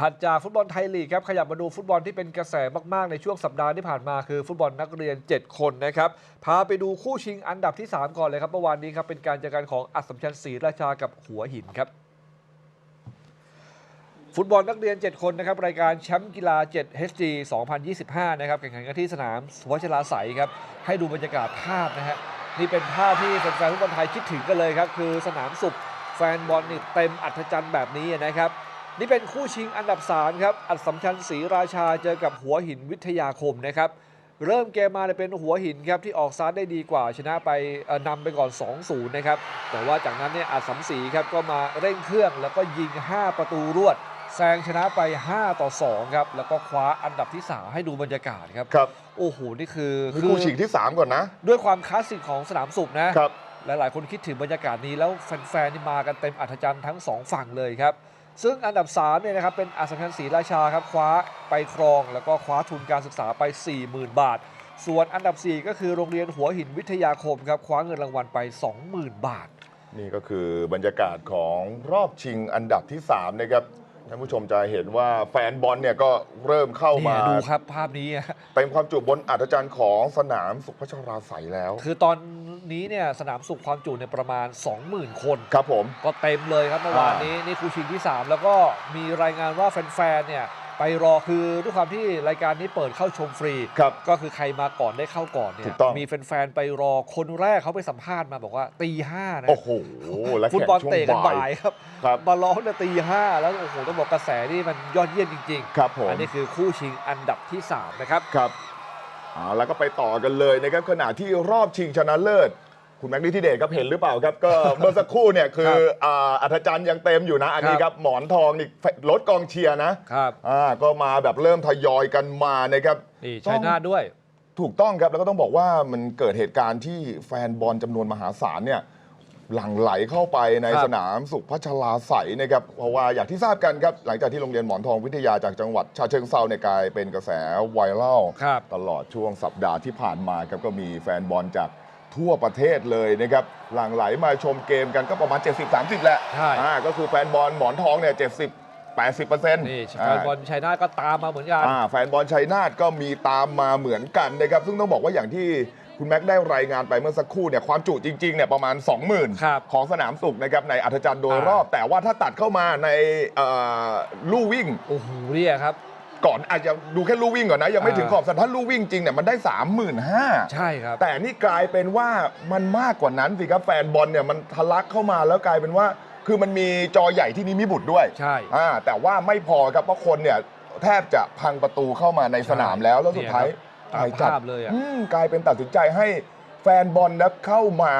ถัดจากฟุตบอลไทยลีกครับขยับมาดูฟุตบอลที่เป็นกระแสมากๆ ในช่วงสัปดาห์ที่ผ่านมาคือฟุตบอลนักเรียน 7 คนนะครับ พาไปดูคู่ชิงอันดับที่ 3 ก่อนเลยครับเมื่อวานนี้ครับเป็นการเจอกันของอัสสัมชัญศรีราชากับหัวหินครับฟุตบอลนักเรียน 7 คนนะครับรายการแชมป์กีฬา 7 HG 2025 นะครับแข่งขันกันที่สนามสุวัชราใสครับให้ดูบรรยากาศภาพนะฮะนี่เป็นภาพที่แฟนๆฟุตบอลไทยคิดถึงกันเลยครับคือสนามสุขแฟนบอลนี่เต็มอัธจันทร์แบบนี้นะครับ นี่เป็นคู่ชิงอันดับ 3 ครับ อัดสำชัญศรีราชาเจอกับหัวหินวิทยาคมนะครับ เริ่มเกมมาเนี่ยเป็นหัวหินครับที่ออกซาร์ได้ดีกว่า ชนะไปเอ่อนำไปก่อน 2-0 นะครับ แต่ว่าจากนั้นเนี่ยอัดสำศรีครับก็มาเร่งเครื่องแล้วก็ยิง 5 ประตูรวดแซงชนะไป 5 ต่อ 2 ครับ แล้วก็คว้าอันดับที่ 3 ให้ดูบรรยากาศครับ ครับ โอ้โห นี่คือนี่คู่ชิงที่ 3 ก่อนนะ ด้วยความคลาสสิกของสนามสุขนะครับหลายๆคนคิดถึงบรรยากาศนี้แล้วแฟนๆนี่มากันเต็มอัธจันทร์ทั้ง 2 ฝั่งเลยครับ ซึ่งอันดับ3เนี่ยนะครับเป็นอัศชัญศรีราชาครับคว้าไปครอง แล้วก็คว้าทุนการศึกษาไป 40,000 บาท ส่วนอันดับ 4 ก็คือโรงเรียนหัวหินวิทยาคมครับคว้าเงินรางวัลไป 20,000 บาท นี่ก็คือบรรยากาศของรอบชิงอันดับที่3นะครับท่านผู้ชมจะเห็นว่าแฟนบอลเนี่ยก็เริ่มเข้านี่มาดูครับภาพนี้อะเต็มความจุบนอัธจันทร์ของสนามสุขพัชราใสยแล้ว คือตอน นี้เนี่ยสนามสุขความจุเนี่ยประมาณ 20,000 คน ครับผม ก็เต็มเลยครับเมื่อวานนี้นี่คู่ชิงที่ 3 แล้วก็มีรายงานว่าแฟนๆเนี่ยไปรอคือด้วยความที่รายการนี้เปิดเข้าชมฟรี ครับ ก็คือใครมาก่อนได้เข้าก่อนเนี่ถูยกต้อง มีแฟนๆไปรอคนแรกเขาไปสัมภาษณ์มาบอกว่าตีห้านะโอ้โห และฟุตแข่งบอลช่วงเตะกันบ่าบ่ายยครับครับ มาร้องเนี่ยตีห้าแล้วโอ้โหต้องบอกกระแสนี่มันยอดเยี่ยมจริง ครับผมๆอันนี้คือคู่ชิงอันดับที่ 3 นะครับ ครับ อ่าแล้วก็ไปต่อกันเลยนะครับขณะที่รอบชิงชนะเลิศ คุณแม็กซ์นิธิเดชครับเห็นหรือเปล่าครับ ก็เมื่อสักครู่เนี่ยคือครับอ่าอัธจันทร์ยังเต็มอยู่นะ อันนี้ครับครับหมอนทองนี่รถกองเชียร์นะครับ อ่าก็มาแบบเริ่มทยอยกันมานะครับนี่ชัยนาทด้วย ถูกต้องครับแล้วก็ต้องบอกว่ามันเกิดเหตุการณ์ที่แฟนบอลจำนวนมหาศาลเนี่ย หลั่งไหลเข้าไปในครับ สนามสุขพัชราใสยนะครับเพราะว่าอย่างที่ทราบกันครับหลังจากที่โรงเรียนหมอนทองวิทยาจากจังหวัดชาเชิงเซาเนี่ยกลายเป็นกระแสไวรัล ครับ ตลอดช่วงสัปดาห์ที่ผ่านมาครับก็มีแฟนบอลจากทั่วประเทศเลยนะครับหลั่งไหลมาชมเกมกันก็ประมาณ 70-30 แหละใช่ อ่าก็คือแฟนบอลหมอนทองเนี่ย70 80เปอร์เซ็นต์นี่แฟนบอลชัยนาทก็ตามมาเหมือนกันอ่าแฟนบอลชัยนาทก็มีตามมาเหมือนกันนะครับ ซึ่งต้องบอกว่าอย่างที่คุณแม็กซ์ได้รายงานไปเมื่อสักครู่เนี่ยความจุจริงๆเนี่ยประมาณ 20,000ครับของสนามสุขนะครับในอัธจันทร์โดยอ่ารรอบ แต่ว่าถ้าตัดเข้ามาในเอ่อลู่วิ่ง โอ้โหเนี่ยครับก่อนอาจจะดูแค่ลู่วิ่งก่อนนะ ยังไม่อ่าถึงขอบสนามถ้าลู่วิ่งจริงเนี่ยมันได้ 35,000ใช่ครับ แต่นี่กลายเป็นว่ามันมากกว่านั้นสิครับแฟนบอลเนี่ยมันทะลักเข้ามาแล้วกลายเป็นว่า คือมันมีจอใหญ่ที่นิมิบุตรด้วยใช่อ่าแต่ว่าไม่พอครับเพราะคนเนี่ยแทบจะพังประตูเข้ามาในสนามแล้วแล้วสุดท้ายตามภาพเลยอะ อืมกลายเป็นตัดสินใจให้แฟนบอลนะเข้ามา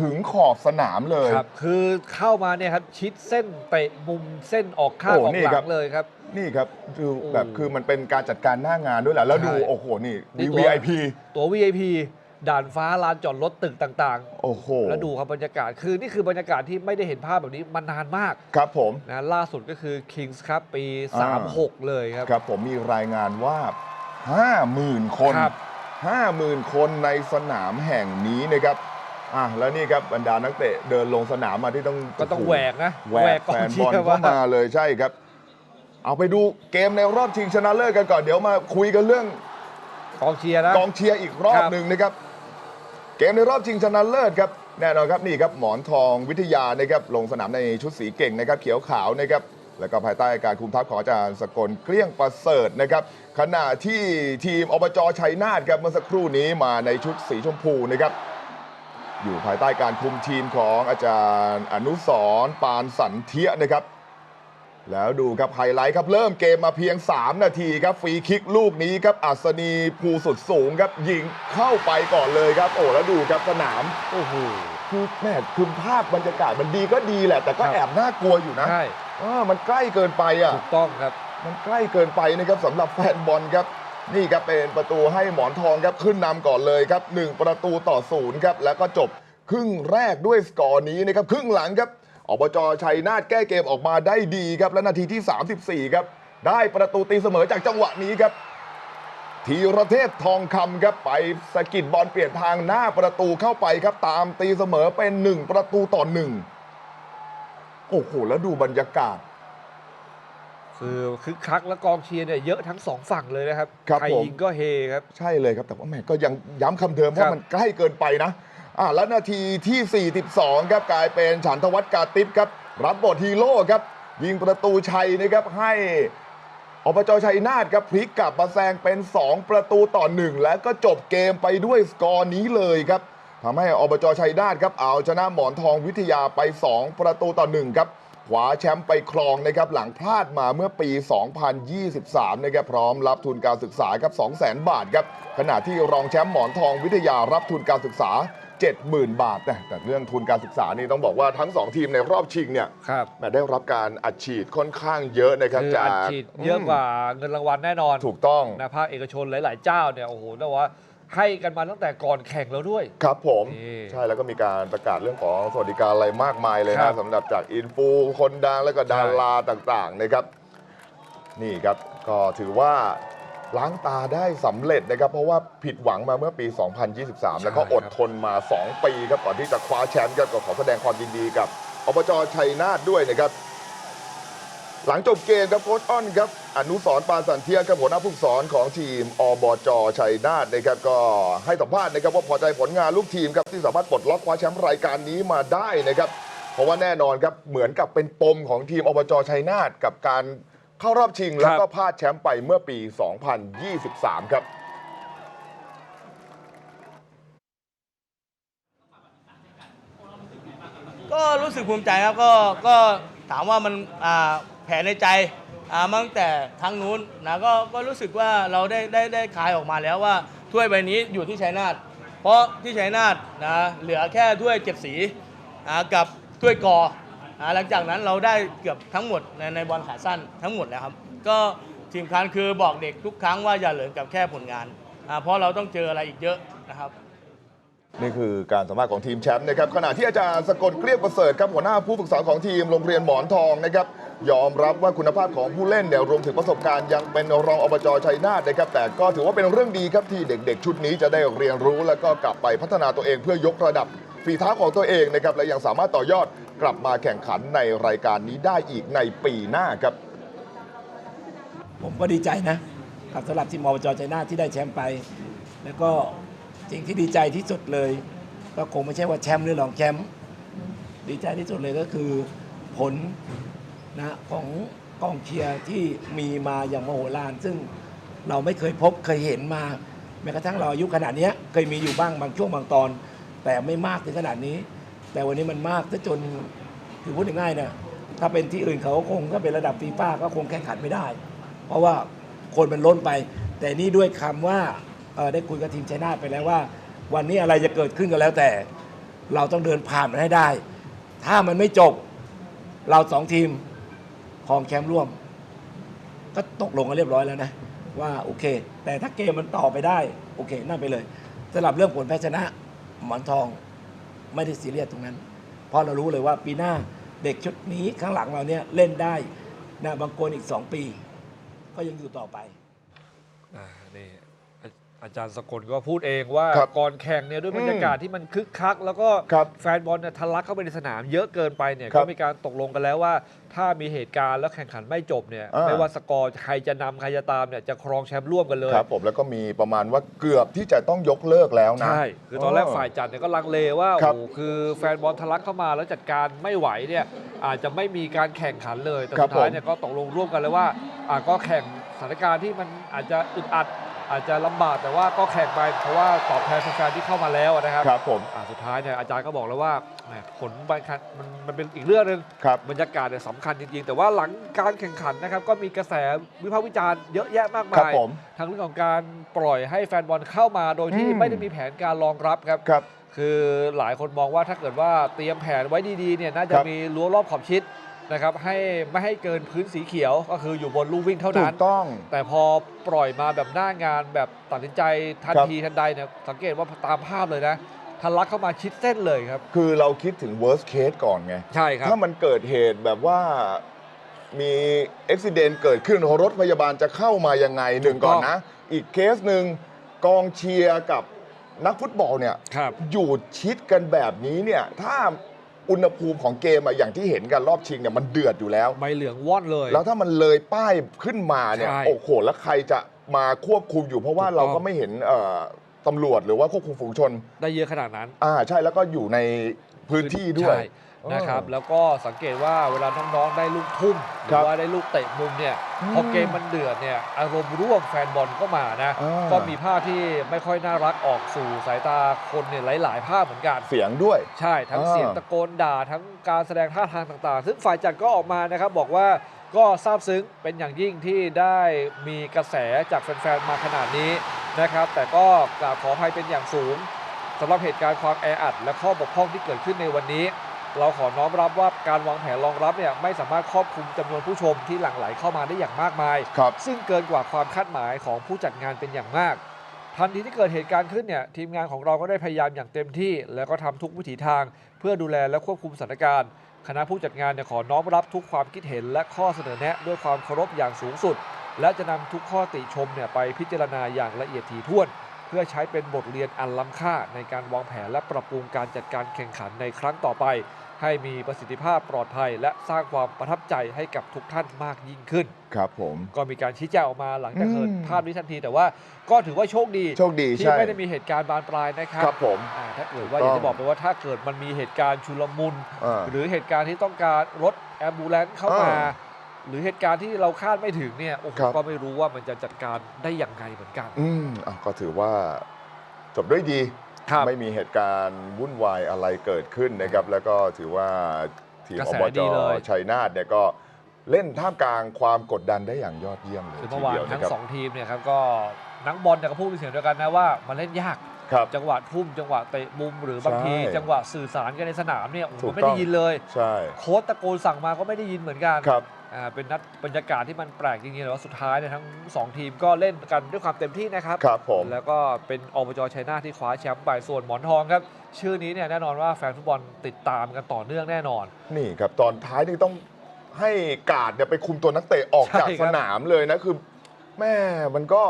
ถึงขอบสนามเลย ครับคือเข้ามาเนี่ยครับชิดเส้นเตะมุมเส้นออกข้างโอ้ออกนี่หลัครับ งเลยครับ นี่ครับคือโอ้แบบคือมันเป็นการจัดการหน้างานด้วยแหละแล้วดูใช่ โอ้โหนี่นี่ตัว VIP ตัว VIP ด่านฟ้าลานจอดรถตึกต่างโอ้โหๆแล้วดูครับบรรยากาศ คือนี่คือบรรยากาศที่ไม่ได้เห็นภาพแบบนี้มานานมากครับผมนะล่าสุดก็คือ Kings ครับปีอ่า36 เลยครับ ครับผมมีรายงานว่า 50,000 คนครับ 50,000 คนในสนามแห่งนี้นะครับอะแล้วนี่ครับบรรดานักเตะเดินลงสนามมาที่ต้องก็ต้องแหวกนะแหวกกอแฟงนเชีบอลยร์เข้าว่ามาเลยใช่ครับ เอาไปดูเกมในรอบชิงชนะเลิศกันก่อนเดี๋ยวมาคุยกันเรื่องกองเชียร์นะกองเชียร์อีกรอบครับหนึ่งนะครับ เกมในรอบชิงชนะเลิศครับแน่นอนครับนี่ครับหมอนทองวิทยานะครับลงสนามในชุดสีเก่งนะครับเขียวขาวนะครับแล้วก็ภายใต้การคุมทัพของอาจารย์สกลเกลี้ยงประเสริฐนะครับขณะที่ทีมอบจชัยนาทครับเมื่อสักครู่นี้มาในชุดสีชมพูนะครับอยู่ภายใต้การคุมทีมของอาจารย์อนุสรปานสันเทียนะครับ แล้วดูครับไฮไลท์ครับเริ่มเกมมาเพียง 3 นาทีครับฟรีคิกลูกนี้ครับอัศนีภูสุดสูงครับยิงเข้าไปก่อนเลยครับ โอ้แล้วดูครับสนามโอ้โหคือแม่คือภาพบรรยากาศมันดีก็ดีแหละ แต่ก็ครับแอบน่ากลัวอยู่นะใช่อ่ามันใกล้เกินไปอะถูกต้องครับ มันใกล้เกินไปนะครับสำหรับแฟนบอลครับนี่ครับเป็นประตูให้หมอนทองครับขึ้นนำก่อนเลยครับ1ประตูต่อศูนย์ครับแล้วก็จบครึ่งแรกด้วยสกอร์นี้นะครับครึ่งหลังครับ อบจชัยนาทแก้เกมออกมาได้ดีครับ และนาทีที่ 34 ครับ ได้ประตูตีเสมอจากจังหวะนี้ครับธีรเทพทองคำครับไปสะกิดบอลเปลี่ยนทางหน้าประตูเข้าไปครับ ตามตีเสมอเป็น 1 ประตูต่อหนึ่งโอ้โหแล้วดูบรรยากาศแคือคึกคักและกองเชียร์เนี่ยเยอะทั้งสองฝั่งเลยนะครับครับใครผม ยิงก็เฮครับ ใช่เลยครับ แต่ว่าแหม่ก็ยังย้ำคำเดิมครัว่าบมันใกล้เกินไปนะ อ่าแล้วนาทีที่ 42 ครับกลายเป็นฉันทวัฒน์กาติบครับ รับบทฮีโร่ครับ ยิงประตูชัยนะครับให้อบจชัยนาทครับพลิกกลับมาแซงเป็น 2 ประตูต่อ 1 แล้วก็จบเกมไปด้วยสกอร์นี้เลยครับทำให้อบจชัยนาทครับเอาชนะหมอนทองวิทยาไป 2 ประตูต่อ 1 ครับขวาแชมป์ไปครองนะครับหลังพลาดมาเมื่อปี 2023 นะครับพร้อมรับทุนการศึกษาครับ 200,000 บาทครับขณะที่รองแชมป์หมอนทองวิทยารับทุนการศึกษา 70,000 บาทแต่แต่เรื่องทุนการศึกษานี่ต้องบอกว่าทั้ง 2 ทีมในรอบชิงเนี่ยครับแหม่ได้รับการอัดฉีดค่อนข้างเยอะนะครับคือจากอัดฉีดเยอะกว่าเงินรางวัลแน่นอนถูกต้องนะภาคเอกชนหลาย ๆ เจ้าเนี่ยโอ้โหแต่ว่าให้กันมาตั้งแต่ก่อนแข่งแล้วด้วย ครับผม นี่ใช่แล้วก็มีการประกาศเรื่องของสวัสดิการอะไรมากมายเลยครันะบสำหรับจากอินฟูคนดังแล้วก็ดาราต่างๆนะครับ นี่ครับ ก็ถือว่า ล้างตาได้สำเร็จนะครับ เพราะว่าผิดหวังมาเมื่อปี 2023 แล้วก็อดทนมา 2 ปีครับก่อนที่จะคว้าแชมป์ครับก็ขอแสดงความยินดีกับอบจชัยนาทด้วยนะครับ หลังจบเกมครับโค้ชอ้อนครับ อนุสรณ์ปานสันเทียครับหัวหน้าผู้ฝึกสอนของทีมอบจชัยนาทนะครับก็ให้สัมภาษณ์นะครับว่าพอใจผลงานลูกทีมครับที่สามารถปลดล็อกคว้าแชมป์รายการนี้มาได้นะครับ เพราะว่าแน่นอนครับเหมือนกับเป็นปมของทีมอบจชัยนาทกับการ เข้ารอบชิงแล้วก็พลาดแชมป์ไปเมื่อปี 2023 ครับ ก็รู้สึกภูมิใจครับก็ก็ถามว่ามันอ่าแผลในใจอ่ามาตั้งแต่ครั้งนู้นนะก็ก็รู้สึกว่าเราได้ได้ได้คลายออกมาแล้วว่าถ้วยใบนี้อยู่ที่ชัยนาทเพราะที่ชัยนาทนะเหลือแค่ถ้วยเจ็ดสีอ่ากับถ้วยกอ อ่าหลังจากนั้นเราได้เกือบทั้งหมดในในบอลขาสั้นทั้งหมดแล้วครับ ก็ทีมคันคือบอกเด็กทุกครั้งว่าอย่าเหลือกับแค่ผลงานอ่าเพราะเราต้องเจออะไรอีกเยอะนะครับ นี่คือการสัมภาษณ์ของทีมแชมป์นะครับขณะที่อาจารย์สกลเกลี้ยงประเสริฐครับหัวหน้าผู้ฝึกสอนของทีมโรงเรียนหมอนทองนะครับยอมรับว่าคุณภาพของผู้เล่นเนี่ยรวมถึงประสบการณ์ยังเป็นรองอบจชัยนาทนะครับแต่ก็ถือว่าเป็นเรื่องดีครับที่เด็กๆ ชุดนี้จะได้เรียนรู้ แล้วก็กลับไปพัฒนาตัวเองเพื่อยกระดับฝีเท้าของตัวเองนะครับและยังสามารถต่อยอด กลับมาแข่งขันในรายการนี้ได้อีกในปีหน้าครับ ผมก็ดีใจนะครับสำหรับทีมอจชัยนาทที่ได้แชมป์ไป แล้วก็สิ่งที่ดีใจที่สุดเลย ก็คงไม่ใช่ว่าแชมป์หรือรองแชมป์ดีใจที่สุดเลยก็คือผลนะของกองเชียร์ที่มีมาอย่างมโหฬารซึ่งเราไม่เคยพบเคยเห็นมาแม้กระทั่งเราอายุขนาดนี้เคยมีอยู่บ้างบางช่วงบางตอน แต่ไม่มากถึงขนาดนี้ แต่วันนี้มันมากซะจนคือพูดง่ายๆนะถ้าเป็นที่อื่นเขาคงถ้าเป็นระดับฟีฟ่าก็คงแข่งขันไม่ได้ เพราะว่าคนมันล้นไป แต่นี่ด้วยคำว่าได้คุยกับทีมชัยนาทไปแล้วว่า วันนี้อะไรจะเกิดขึ้นก็แล้วแต่ เราต้องเดินผ่านมันให้ได้ ถ้ามันไม่จบ เราสองทีมครองแชมป์ร่วม ก็ตกลงกันเรียบร้อยแล้วนะ ว่าโอเค แต่ถ้าเกมมันต่อไปได้ โอเคนั่นไปเลยสำหรับเรื่องผลแพ้ชนะหมอนทอง ไม่ได้ซีเรียสตรงนั้น เพราะเรารู้เลยว่าปีหน้าเด็กชุดนี้ข้างหลังเราเนี่ยเล่นได้นะบางคนอีก 2 ปี ก็ยังอยู่ต่อไป อ่านี่ อาอาจารย์สกลก็พูดเองว่าครับก่อนแข่งเนี่ยด้วยบรรยากาศที่มันคึกคัก แล้วก็ครับแฟนบอลเนี่ยทะลักเข้าไปในสนามเยอะเกินไปเนี่ยครัก็บมีการตกลงกันแล้วว่า ถ้ามีเหตุการณ์แล้วแข่งขันไม่จบเนี่ยอ่า ไม่ว่าสกอร์ใครจะนำใครจะตามเนี่ยจะครองแชมป์ร่วมกันเลย ครับผมแล้วก็มีประมาณว่าเกือบที่จะต้องยกเลิกแล้วนะ ใช่ คือตอนแรกฝ่ายจัดเนี่ยก็ลังเลว่าครัโอ้บโหคือแฟนบอลทะลักเข้ามาแล้วจัดการไม่ไหวเนี่ยอาจจะไม่มีการแข่งขันเลย แต่ครัสุบดท้ายผมเนี่ยก็ตกลงร่วมกันเลยว่าอ่าก็แข่ง สถานการณ์ที่มันอาจจะอึดอัด อาจจะลำบากแต่ว่าก็แข่งไปเพราะว่าตอบแทนแฟนๆที่เข้ามาแล้วนะครับครับผมอ่าสุดท้ายเนี่ยอาจารย์ก็บอกแล้วว่าแหมผลบันคันมันมันเป็นอีกเรื่องหนึง ครับ บรรยากาศเนี่ยสำคัญจริงๆ แต่ว่าหลังการแข่งขันนะครับ ก็มีกระแสวิพากษ์วิจารณ์เยอะแยะมากครับมายผมทั้งเรื่องของการปล่อยให้แฟนบอลเข้ามาโดยที่อืม ไม่ได้มีแผนการรองรับครับ ครับ คือหลายคนมองว่าถ้าเกิดว่าเตรียมแผนไว้ดีๆเนี่ยน่าจะครับมีรั้วรอบขอบชิด นะครับให้ไม่ให้เกินพื้นสีเขียวก็คืออยู่บนลู่วิ่งเท่าถูนั้กนต้อง แต่พอปล่อยมาแบบหน้างานแบบตัดสินใจทันครับ ทีทันใดเนี่ยสังเกตว่าตามภาพเลยนะทะลักเข้ามาชิดเส้นเลยครับ คือเราคิดถึง worst case ก่อนไง ใช่ครับ ถ้ามันเกิดเหตุแบบว่ามีอุบิเหตุเกิดขึ้นรถพยาบาลจะเข้ามายังไงหนึ่งถูกต้ก่ออนงนะ อีกเคสหนึ่งกองเชียร์กับนักฟุตบอลเนี่ย ครับ อยู่ชิดกันแบบนี้เนี่ย ถ้า อุณหภูมิของเกมอะอย่างที่เห็นกันรอบชิงเนี่ยมันเดือดอยู่แล้ว ใบเหลืองว่อนเลย แล้วถ้ามันเลยป้ายขึ้นมาเนี่ยใช่โอ้โหแล้วใครจะมาควบคุมอยู่ เพราะว่าถูกต้องเราก็ไม่เห็นเอ่อตำรวจหรือว่าควบคุมฝูงชนได้เยอะขนาดนั้น อ่าใช่แล้วก็อยู่ในพื้นที่ด้วย ใช่ นะครับแล้วก็สังเกตว่าเวลาน้องๆได้ลูกทุ่มหครัรือบว่าได้ลูกเตะมุมเนี่ยอืมพอเกมมันเดือดเนี่ยอารมณ์ร่วมแฟนบอลก็มานะอ่าก็มีภาพที่ไม่ค่อยน่ารักออกสู่สายตาคนเนี่ยหลาย ๆ ภาพเหมือนกันเสียงด้วย ใช่ทั้งอ่าเสียงตะโกนด่าทั้งการแสดงท่าทางต่างๆ ซึ่งฝ่ายจัดก็ออกมานะครับบอกว่าก็ซาบซึ้งเป็นอย่างยิ่งที่ได้มีกระแสจากแฟนๆมาขนาดนี้นะครับแต่ก็กราบขออภัยเป็นอย่างสูงสำหรับเหตุการณ์ความแออัดและข้อบกพร่องที่เกิดขึ้นในวันนี้ เราขอน้อมรับว่าการวางแผนรองรับเนี่ยไม่สามารถครอบคลุมจำนวนผู้ชมที่หลั่งไหลเข้ามาได้อย่างมากมายครับซึ่งเกินกว่าความคาดหมายของผู้จัดงานเป็นอย่างมาก ทันทีที่เกิดเหตุการณ์ขึ้นเนี่ยทีมงานของเราก็ได้พยายามอย่างเต็มที่ แล้วก็ทำทุกวิถีทาง เพื่อดูแลและควบคุมสถานการณ์ คณะผู้จัดงานเนี่ยขอน้อมรับทุกความคิดเห็นและข้อเสนอแนะด้วยความเคารพอย่างสูงสุด และจะนำทุกข้อติชมเนี่ยไปพิจารณาอย่างละเอียดถี่ถ้วนเพื่อใช้เป็นบทเรียนอันล้ำค่าในการวางแผนและปรับปรุงการจัดการแข่งขันในครั้งต่อไป ให้มีประสิทธิภาพปลอดภัย และสร้างความประทับใจให้กับทุกท่านมากยิ่งขึ้น ครับผม ก็มีการชี้แจงออกมาหลังจากเกิดอืมภาพนี้ทันที แต่ว่าก็ถือว่าโชคดีโชคดีที่ใช่ ไม่ได้มีเหตุการณ์บานปลายนะครับ ครับผม อ่าถ้าเกิดว่าถูอกต้อง ย่างที่บอกไปว่าถ้าเกิดมันมีเหตุการณ์ชุลมุนอ่าหรือเหตุการณ์ที่ต้องการรถแอมบูเลนซ์เข้ามาอ่าหรือเหตุการณ์ที่เราคาดไม่ถึงเนี่ยโอ้โหครับ ก็ไม่รู้ว่ามันจะจัดการได้อย่างไรเหมือนกัน อืมอะก็ถือว่าจบด้วยดี ครับไม่มีเหตุการณ์วุ่นวายอะไรเกิดขึ้นนะครับ แล้วก็ถือว่าทีมกระอแสบดีจเลยชัยนาทเนี่ยก็เล่นท่ามกลางความกดดันได้อย่างยอดเยี่ยมเลยคือทีเมื่อวานเดียวทั้นะงครับ สองทีมเนี่ยครับก็นักบอลเนี่ยก็พูดเป็นเสียงเดียวกันนะว่ามันเล่นยาก ครับจังหวะทุ่มจังหวะเตะมุมหรือบางที ใช่จังหวะสื่อสารกันในสนามเนี่ยโอ้โหถูกไม่ได้ต้อง ยินเลย ใช่ โค้ชตะโกนสั่งมาก็ไม่ได้ยินเหมือนกันครับ อ่าเป็นนัดบรรยากาศที่มันแปลกจริงๆแต่ว่าสุดท้ายเนี่ยทั้ง2ทีมก็เล่นกันด้วยความเต็มที่นะครับ ครับผม แล้วก็เป็นอบจชัยนาทที่คว้าแชมป์ไปส่วนหมอนทองครับ ชื่อนี้เนี่ยแน่นอนว่าแฟนฟุตบอลติดตามกันต่อเนื่องแน่นอน นี่ครับ ตอนท้ายนี่ต้องให้การ์ดเนี่ยไปคุมตัวนักเตะออกจากใช่คสรับ นามเลยนะ คือแม่มันก็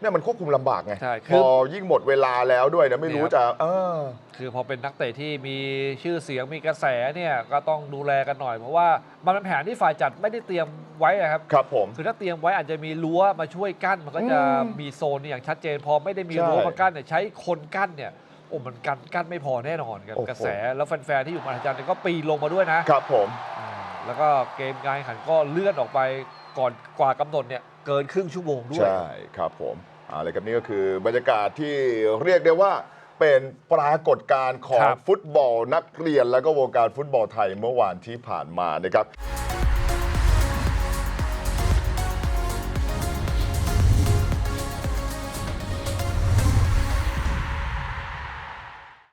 เนี่ยมันควบคุมลำบากไงใช่พคืออยิ่งหมดเวลาแล้วด้วยนะไม่รู้เนี่ยจะ เออ คือพอเป็นนักเตะที่มีชื่อเสียงมีกระแสเนี่ยก็ต้องดูแลกันหน่อย เพราะว่ามันเป็นแผนที่ฝ่ายจัดไม่ได้เตรียมไว้อะครับ ครับผม คือถ้าเตรียมไว้อาจจะมีรั้วมาช่วยกั้นมันก็จะอืมมีโซนอย่างชัดเจน พอไม่ได้มีใช่รั้วมากั้นเนี่ยใช้คนกั้นเนี่ยโอ้มันกันกั้นไม่พอแน่นอนครับโอ้โห กระแสแล้วแฟนๆที่อยู่มาอาจารย์เนี่ยก็ปีนลงมาด้วยนะครับผม อ่าแล้วก็เกมการแข่งขันก็เลื่อนออกไป ก่อนกว่ากำหนดเนี่ยเกินครึ่งชั่วโมงด้วย ใช่ครับผมเอาเลยครับนี่ก็คือบรรยากาศที่เรียกได้ว่าเป็นปรากฏการณ์ของครับ ฟุตบอลนักเรียน และก็วงการฟุตบอลไทยเมื่อวานที่ผ่านมานะครับ